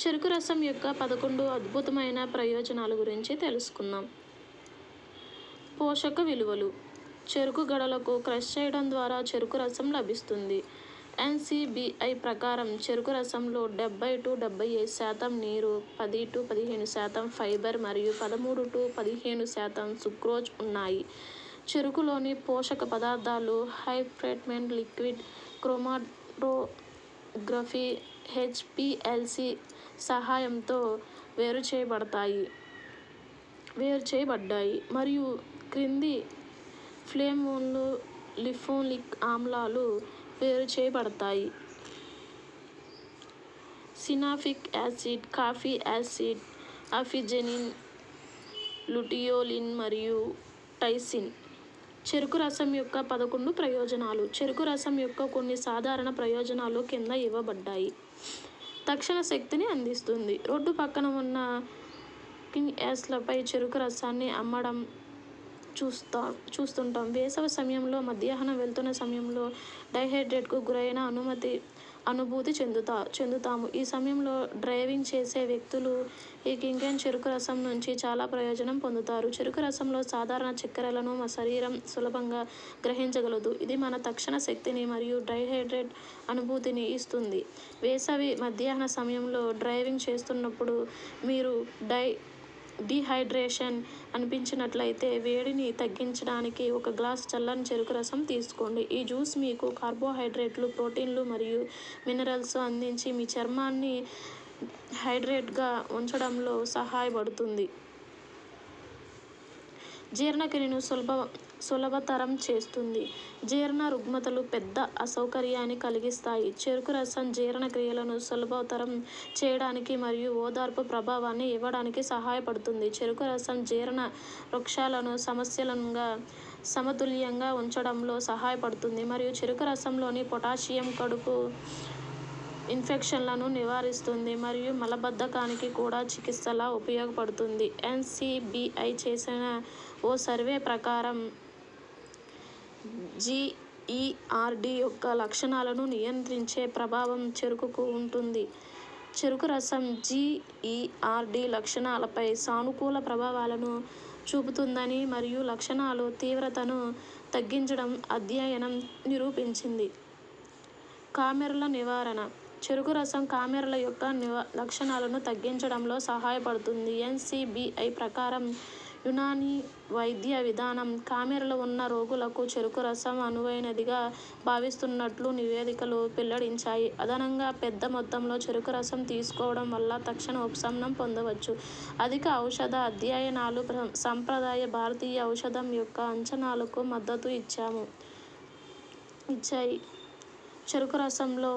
చెరుకు రసం యొక్క పదకొండు అద్భుతమైన ప్రయోజనాల గురించి తెలుసుకుందాం. పోషక విలువలు. చెరుకు గడలకు క్రష్ చేయడం ద్వారా చెరుకు రసం లభిస్తుంది. ఎన్సిబిఐ ప్రకారం చెరుకు రసంలో డెబ్బై టు డెబ్బై ఐదు శాతం నీరు పది టు పదిహేను శాతం ఫైబర్ మరియు పదమూడు టు పదిహేను శాతం సుక్రోజ్ ఉన్నాయి. చెరుకులోని పోషక పదార్థాలు హైఫ్రేట్మెంట్ లిక్విడ్ క్రోమాటోగ్రఫీ హెచ్పిఎల్సి సహాయంతో వేరు చేయబడతాయి. వేరు చేయబడ్డాయి. మరియు క్రింది ఫ్లేమోన్లు లిఫోనిక్ ఆమ్లాలు వేరు చేయబడతాయి. Sinapic acid coffee acid apigenin luteolin మరియు టైసిన్. చెరుకు రసం యొక్క పదకొండు ప్రయోజనాలు. చెరుకు రసం యొక్క కొన్ని సాధారణ ప్రయోజనాలు కింద ఇవ్వబడ్డాయి. తక్షణ శక్తిని అందిస్తుంది. రోడ్డు పక్కన ఉన్న కింగ్ యాస్లపై చెరుకు రసాన్ని అమ్మడం చూస్తా చూస్తుంటాం. వేసవి సమయంలో మధ్యాహ్నం వెళ్తున్న సమయంలో డైహైడ్రేట్కు గురైన అనుమతి అనుభూతి చెందుతా చెందుతాము. ఈ సమయంలో డ్రైవింగ్ చేసే వ్యక్తులు ఈ కింకెన్ చెరుకు రసం నుంచి చాలా ప్రయోజనం పొందుతారు. చెరుకు రసంలో సాధారణ చక్కెరలను మా శరీరం సులభంగా గ్రహించగలదు. ఇది మన తక్షణ శక్తిని మరియు డైహైడ్రేట్ అనుభూతిని ఇస్తుంది. వేసవి మధ్యాహ్న సమయంలో డ్రైవింగ్ చేస్తున్నప్పుడు మీరు డై డీహైడ్రేషన్ అనిపించినట్లయితే వేడిని తగ్గించడానికి ఒక గ్లాస్ చల్లని చెరుకు రసం తీసుకోండి. ఈ జ్యూస్ మీకు కార్బోహైడ్రేట్లు ప్రోటీన్లు మరియు మినరల్స్ అందించి మీ చర్మాన్ని హైడ్రేట్గా ఉంచడంలో సహాయపడుతుంది. జీర్ణక్రియను సులభ సులభతరం చేస్తుంది. జీర్ణ రుగ్మతలు పెద్ద అసౌకర్యాన్ని కలిగిస్తాయి. చెరుకు రసం జీర్ణక్రియలను సులభతరం చేయడానికి మరియు ఓదార్పు ప్రభావాన్ని ఇవ్వడానికి సహాయపడుతుంది. చెరుకు రసం జీర్ణ వృక్షాలను సమస్యలంగా సమతుల్యంగా ఉంచడంలో సహాయపడుతుంది మరియు చెరుకు రసంలోని పొటాషియం కడుపు ఇన్ఫెక్షన్లను నివారిస్తుంది మరియు మలబద్ధకానికి కూడా చికిత్సలా ఉపయోగపడుతుంది. ఎన్సిబిఐ చేసిన ఓ సర్వే ప్రకారం జిఈఆర్డి యొక్క లక్షణాలను నియంత్రించే ప్రభావం చెరుకుకు ఉంటుంది. చెరుకు రసం జిఈఆర్డి లక్షణాలపై సానుకూల ప్రభావాలను చూపుతుందని మరియు లక్షణాలు తీవ్రతను తగ్గించడం అధ్యయనం నిరూపించింది. కామెర్ల నివారణ. చెరుకు రసం కామెర్ల యొక్క నివ లక్షణాలను తగ్గించడంలో సహాయపడుతుంది. ఎన్సిబిఐ ప్రకారం యునాని వైద్య విధానం. కామెరలో ఉన్న రోగులకు చెరుకు రసం అనువైనదిగా భావిస్తున్నట్లు నివేదికలు వెల్లడించాయి. అదనంగా పెద్ద మొత్తంలో చెరుకు రసం తీసుకోవడం వల్ల తక్షణ ఉపశమనం పొందవచ్చు. అధిక ఔషధ అధ్యయనాలు సంప్రదాయ భారతీయ ఔషధం యొక్క అంచనాలకు మద్దతు ఇచ్చాము. ఇచ్చాయి. చెరుకు రసంలో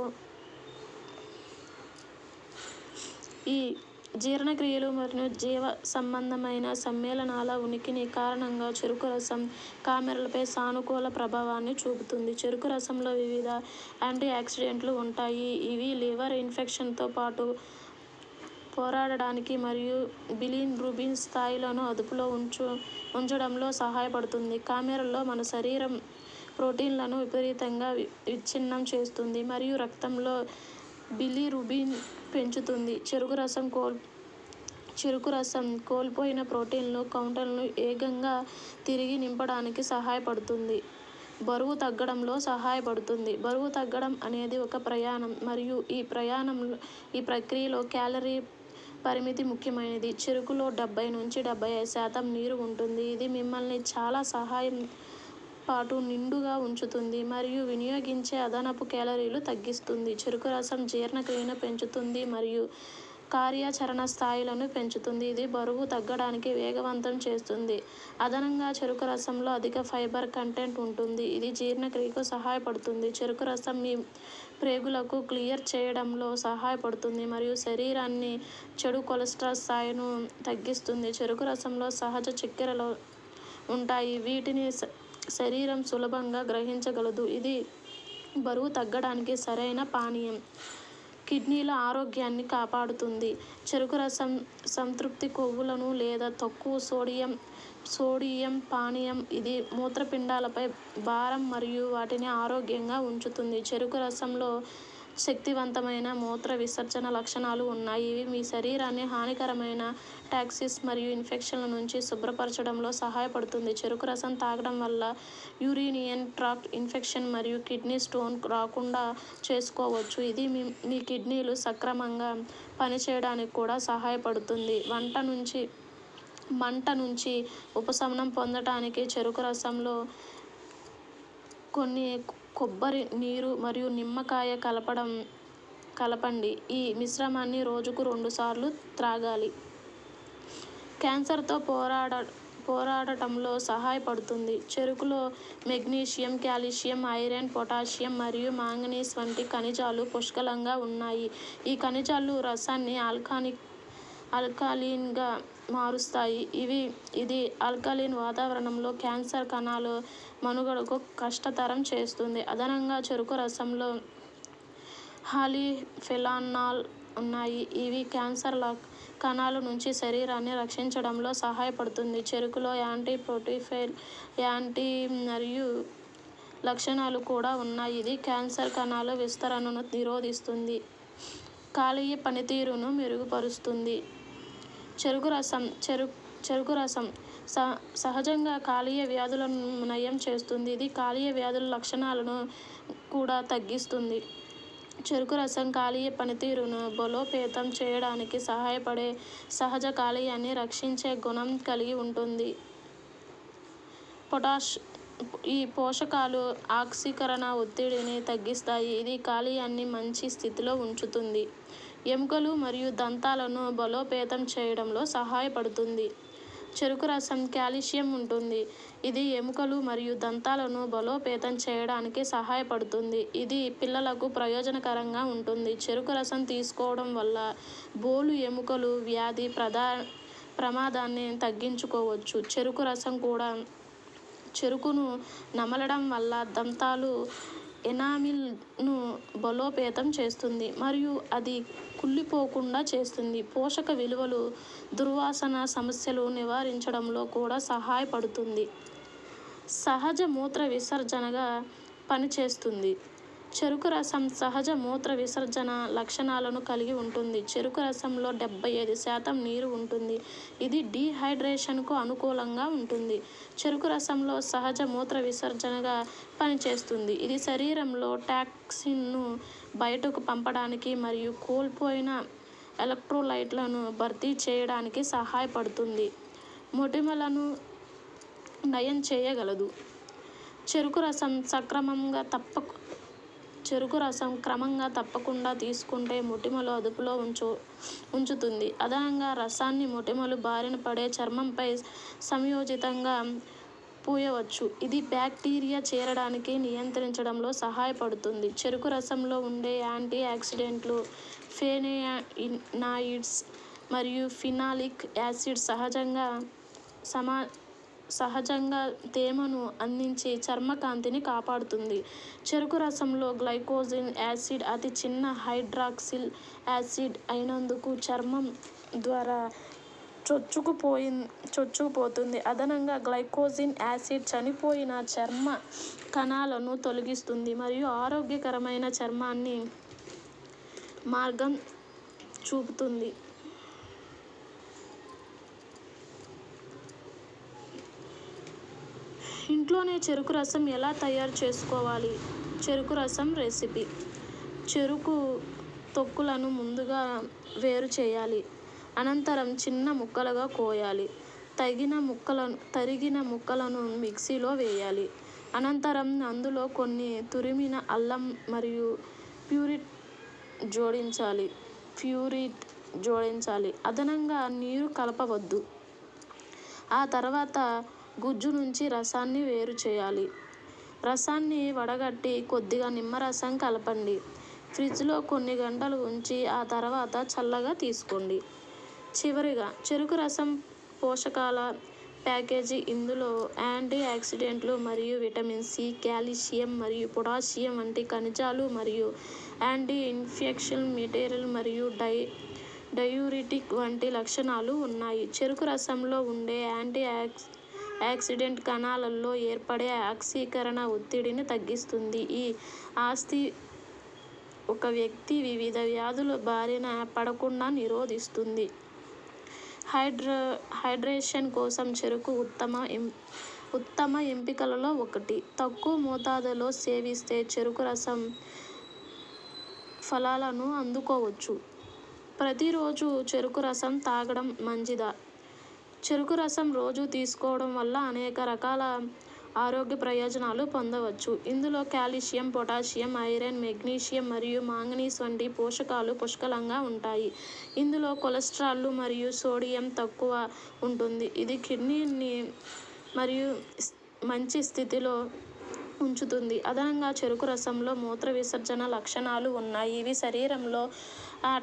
ఈ జీర్ణక్రియలు మరియు జీవ సంబంధమైన సమ్మేళనాల ఉనికిని కారణంగా చెరుకు రసం కామెరలపై సానుకూల ప్రభావాన్ని చూపుతుంది. చెరుకు రసంలో వివిధ యాంటీ ఆక్సిడెంట్లు ఉంటాయి. ఇవి లివర్ ఇన్ఫెక్షన్తో పాటు పోరాడడానికి మరియు బిలిన్ రూబిన్ స్థాయిలను అదుపులో ఉంచు ఉంచడంలో సహాయపడుతుంది. కామెరల్లో మన శరీరం ప్రోటీన్లను విపరీతంగా విచ్ఛిన్నం చేస్తుంది. మరియు రక్తంలో బిలిరుబిన్ పెంచుతుంది. చెరుకు రసం కోల్ చెరుకు రసం కోల్పోయిన ప్రోటీన్లు కౌంటర్లను ఏకంగా తిరిగి నింపడానికి సహాయపడుతుంది. బరువు తగ్గడంలో సహాయపడుతుంది. బరువు తగ్గడం అనేది ఒక ప్రయాణం మరియు ఈ ప్రయాణంలో ఈ ప్రక్రియలో క్యాలరీ పరిమితి ముఖ్యమైనది. చెరుకులో డెబ్బై నుంచి డెబ్బై ఐదు శాతం నీరు ఉంటుంది. ఇది మిమ్మల్ని చాలా సహాయం పాటు నిండుగా ఉంచుతుంది మరియు వినియోగించే అదనపు క్యాలరీలు తగ్గిస్తుంది చెరుకు రసం జీర్ణక్రియను పెంచుతుంది మరియు కార్యాచరణ స్థాయిలను పెంచుతుంది. ఇది బరువు తగ్గడానికి వేగవంతం చేస్తుంది. అదనంగా చెరుకు రసంలో అధిక ఫైబర్ కంటెంట్ ఉంటుంది. ఇది జీర్ణక్రియకు సహాయపడుతుంది. చెరుకు రసం మీ ప్రేగులకు క్లియర్ చేయడంలో సహాయపడుతుంది మరియు శరీరాన్ని చెడు కొలెస్ట్రాల్ స్థాయిను తగ్గిస్తుంది. చెరుకు రసంలో సహజ చక్కెరలో ఉంటాయి. వీటిని శరీరం సులభంగా గ్రహించగలదు. ఇది బరువు తగ్గడానికి సరైన పానీయం. కిడ్నీల ఆరోగ్యాన్ని కాపాడుతుంది. చెరుకు రసం సంతృప్తి కొవ్వులను లేదా తక్కువ సోడియం సోడియం పానీయం. ఇది మూత్రపిండాలపై భారం మరియు వాటిని ఆరోగ్యంగా ఉంచుతుంది. చెరుకు రసంలో శక్తివంతమైన మూత్ర విసర్జన లక్షణాలు ఉన్నాయి. ఇవి మీ శరీరాన్ని హానికరమైన టాక్సిస్ మరియు ఇన్ఫెక్షన్ల నుంచి శుభ్రపరచడంలో సహాయపడుతుంది. చెరుకు రసం తాగడం వల్ల యూరినియన్ ట్రాక్ట్ ఇన్ఫెక్షన్ మరియు కిడ్నీ స్టోన్ రాకుండా చేసుకోవచ్చు. ఇది మీ మీ కిడ్నీలు సక్రమంగా పనిచేయడానికి కూడా సహాయపడుతుంది. మంట నుంచి ఉపశమనం పొందటానికి చెరుకు రసంలో కొన్ని కొబ్బరి నీరు మరియు నిమ్మకాయ కలపడం కలపండి. ఈ మిశ్రమాన్ని రోజుకు రెండుసార్లు త్రాగాలి. క్యాన్సర్తో పోరాడ పోరాడటంలో సహాయపడుతుంది. చెరుకులో మెగ్నీషియం, కాల్షియం, ఐరన్, పొటాషియం మరియు మాంగనీస్ వంటి ఖనిజాలు పుష్కలంగా ఉన్నాయి. ఈ ఖనిజాలు రసాన్ని ఆల్కానిక్ ఆల్కాలీన్గా మారుస్తాయి. ఇవి ఇది ఆల్కలీన్ వాతావరణంలో క్యాన్సర్ కణాలు మనుగడకు కష్టతరం చేస్తుంది. అదనంగా చెరుకు రసంలో హాలిఫెలానాల్ ఉన్నాయి. ఇవి క్యాన్సర్ కణాల నుంచి శరీరాన్ని రక్షించడంలో సహాయపడుతుంది. చెరుకులో యాంటీ ప్రోటీఫైల్ యాంటీ మరియు లక్షణాలు కూడా ఉన్నాయి. ఇది క్యాన్సర్ కణాల విస్తరణను నిరోధిస్తుంది. కాలేయ పనితీరును మెరుగుపరుస్తుంది. చెరుకు రసం చెరకు రసం సహజంగా కాలీయ వ్యాధులను నయం చేస్తుంది. ఇది కాలీయ వ్యాధుల లక్షణాలను కూడా తగ్గిస్తుంది. చెరుకు రసం కాలీయ పనితీరును బలోపేతం చేయడానికి సహాయపడే సహజ కాలీయాన్ని రక్షించే గుణం కలిగి ఉంటుంది. పొటాష్ ఈ పోషకాలు ఆక్సీకరణ ఒత్తిడిని తగ్గిస్తాయి. ఇది కాలీయాన్ని మంచి స్థితిలో ఉంచుతుంది. ఎముకలు మరియు దంతాలను బలోపేతం చేయడంలో సహాయపడుతుంది. చెరుకు రసం కాల్షియం ఉంటుంది. ఇది ఎముకలు మరియు దంతాలను బలోపేతం చేయడానికి సహాయపడుతుంది. ఇది పిల్లలకు ప్రయోజనకరంగా ఉంటుంది. చెరుకు రసం తీసుకోవడం వల్ల బోలు ఎముకలు వ్యాధి ప్రధా ప్రమాదాన్ని తగ్గించుకోవచ్చు. చెరుకు రసం కూడా చెరుకును నమలడం వల్ల దంతాలు ఎనామిల్ను బలోపేతం చేస్తుంది మరియు అది కుళ్ళిపోకుండా చేస్తుంది. పోషక విలువలు దుర్వాసన సమస్యలు నివారించడంలో కూడా సహాయపడుతుంది. సహజ మూత్ర విసర్జనగా పనిచేస్తుంది. చెరుకు రసం సహజ మూత్ర విసర్జన లక్షణాలను కలిగి ఉంటుంది. చెరుకు రసంలో డెబ్బై ఐదు శాతం నీరు ఉంటుంది. ఇది డీహైడ్రేషన్కు అనుకూలంగా ఉంటుంది. చెరుకు రసంలో సహజ మూత్ర విసర్జనగా పనిచేస్తుంది. ఇది శరీరంలో టాక్సిన్ను బయటకు పంపడానికి మరియు కోల్పోయిన ఎలక్ట్రోలైట్లను భర్తీ చేయడానికి సహాయపడుతుంది. మొటిమలను నయం చేయగలదు. చెరుకు రసం చెరుకు రసం క్రమంగా తప్పకుండా తీసుకుంటే మొటిమలు అదుపులో ఉంచు ఉంచుతుంది. అదనంగా రసాన్ని మొటిమలు బారిన పడే చర్మంపై సంయోజితంగా పూయవచ్చు. ఇది బ్యాక్టీరియా చేరడానికి నియంత్రించడంలో సహాయపడుతుంది. చెరుకు రసంలో ఉండే యాంటీ ఆక్సిడెంట్లు ఫ్లేవనాయిడ్స్ మరియు ఫినాలిక్ యాసిడ్ సహజంగా సమా సహజంగా తేమను అందించి చర్మకాంతిని కాపాడుతుంది. చెరుకు రసంలో గ్లైకోజిన్ యాసిడ్ అతి చిన్న హైడ్రాక్సిల్ యాసిడ్ అయినందుకు చర్మం ద్వారా చొచ్చుకుపోతుంది. అదనంగా గ్లైకోజిన్ యాసిడ్ చనిపోయిన చర్మ కణాలను తొలగిస్తుంది మరియు ఆరోగ్యకరమైన చర్మాన్ని మార్గం చూపుతుంది. ఇంట్లోనే చెరుకు రసం ఎలా తయారు చేసుకోవాలి? చెరుకు రసం రెసిపీ చెరుకు తొక్కులను ముందుగా వేరు చేయాలి. అనంతరం చిన్న ముక్కలుగా కోయాలి. తగిన ముక్కలను తరిగిన ముక్కలను మిక్సీలో వేయాలి. అనంతరం అందులో కొన్ని తురిమిన అల్లం మరియు ప్యూరిట్ జోడించాలి. ప్యూరిట్ జోడించాలి అదనంగా నీరు కలపవద్దు ఆ తర్వాత గుజ్జు నుంచి రసాన్ని వేరు చేయాలి. రసాన్ని వడగట్టి కొద్దిగా నిమ్మరసం కలపండి. ఫ్రిడ్జ్లో కొన్ని గంటలు ఉంచి ఆ తర్వాత చల్లగా తీసుకోండి. చివరిగా చెరుకు రసం పోషకాల ప్యాకేజీ ఇందులో యాంటీ ఆక్సిడెంట్లు మరియు విటమిన్ సి కాల్షియం మరియు పొటాషియం వంటి ఖనిజాలు మరియు యాంటీ ఇన్ఫెక్షన్ మెటీరియల్ మరియు డై డయూరిటిక్ వంటి లక్షణాలు ఉన్నాయి. చెరుకు రసంలో ఉండే యాంటీ ఆక్స్ యాక్సిడెంట్ కణాలలో ఏర్పడే ఆక్సీకరణ ఒత్తిడిని తగ్గిస్తుంది. ఈ ఆస్తి ఒక వ్యక్తి వివిధ వ్యాధుల బారిన పడకుండా నిరోధిస్తుంది. హైడ్ర హైడ్రేషన్ కోసం చెరుకు ఉత్తమ ఎం ఉత్తమ ఎంపికలలో ఒకటి. తక్కువ మోతాదులో సేవిస్తే చెరుకు రసం ఫలాలను అందుకోవచ్చు. ప్రతిరోజు చెరుకు రసం తాగడం మంచిదా? చెరుకు రసం రోజు తీసుకోవడం వల్ల అనేక రకాల ఆరోగ్య ప్రయోజనాలు పొందవచ్చు. ఇందులో కాల్షియం పొటాషియం ఐరన్ మెగ్నీషియం మరియు మాంగనీస్ వంటి పోషకాలు పుష్కలంగా ఉంటాయి. ఇందులో కొలెస్ట్రాల్ మరియు సోడియం తక్కువ ఉంటుంది. ఇది కిడ్నీని మరియు మంచి స్థితిలో ఉంచుతుంది. అదనంగా చెరుకు రసంలో మూత్ర విసర్జన లక్షణాలు ఉన్నాయి. ఇవి శరీరంలో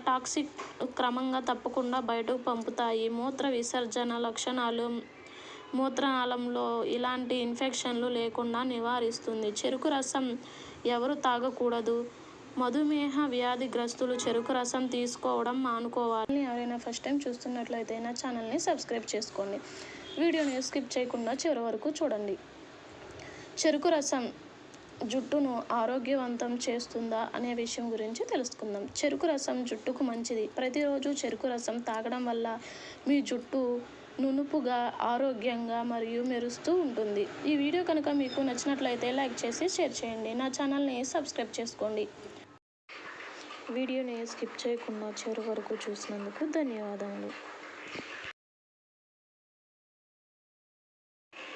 టాక్సిక్ క్రమంగా తప్పకుండా బయటకు పంపుతాయి. మూత్ర విసర్జన లక్షణాలు మూత్రనాళంలో ఇలాంటి ఇన్ఫెక్షన్లు లేకుండా నివారిస్తుంది. చెరుకు రసం ఎవరు తాగకూడదు. మధుమేహ వ్యాధిగ్రస్తులు చెరుకు రసం తీసుకోవడం మానుకోవాలి. ఎవరైనా ఫస్ట్ టైం చూస్తున్నట్లయితే నా ఛానల్ని సబ్స్క్రైబ్ చేసుకోండి. వీడియోని స్కిప్ చేయకుండా చివరి వరకు చూడండి. చెరుకు రసం జుట్టును ఆరోగ్యవంతం చేస్తుందా అనే విషయం గురించి తెలుసుకుందాం. చెరుకు రసం జుట్టుకు మంచిది. ప్రతిరోజు చెరుకు రసం తాగడం వల్ల మీ జుట్టు నునుపుగా ఆరోగ్యంగా మరియు మెరుస్తూ ఉంటుంది. ఈ వీడియో కనుక మీకు నచ్చినట్లయితే లైక్ చేసి షేర్ చేయండి. నా ఛానల్ని సబ్స్క్రైబ్ చేసుకోండి. వీడియోని స్కిప్ చేయకుండా చివరి వరకు చూసినందుకు ధన్యవాదాలు